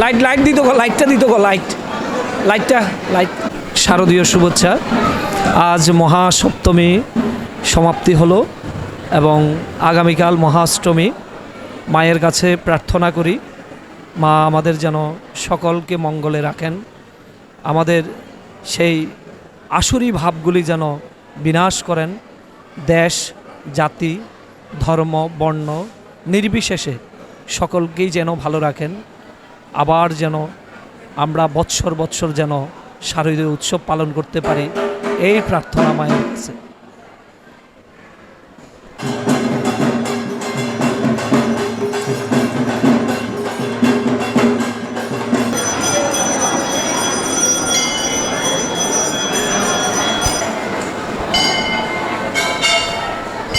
Light light দিত গো লাইটটা দিত গো লাইট লাইটটা লাইট শারদীয় শুভেচ্ছা। আজ মহাসপ্তমী, সমাপ্তি হলো এবং আগামীকাল মহাষ্টমী। মায়ের কাছে প্রার্থনা করি, মা আমাদের যেন সকলকে মঙ্গলে রাখেন। আমাদের সেই আসুরি ভাবগুলি যেন বিনাশ করেন। দেশ, জাতি, ধর্ম, বর্ণ, নির্বিশেষে সকলকেই যেন ভালো রাখেন। আবার যেন আমরা বৎসর বৎসর যেন শারীরিক উৎসব পালন করতে পারি, এই প্রার্থনা মায়ের কাছে।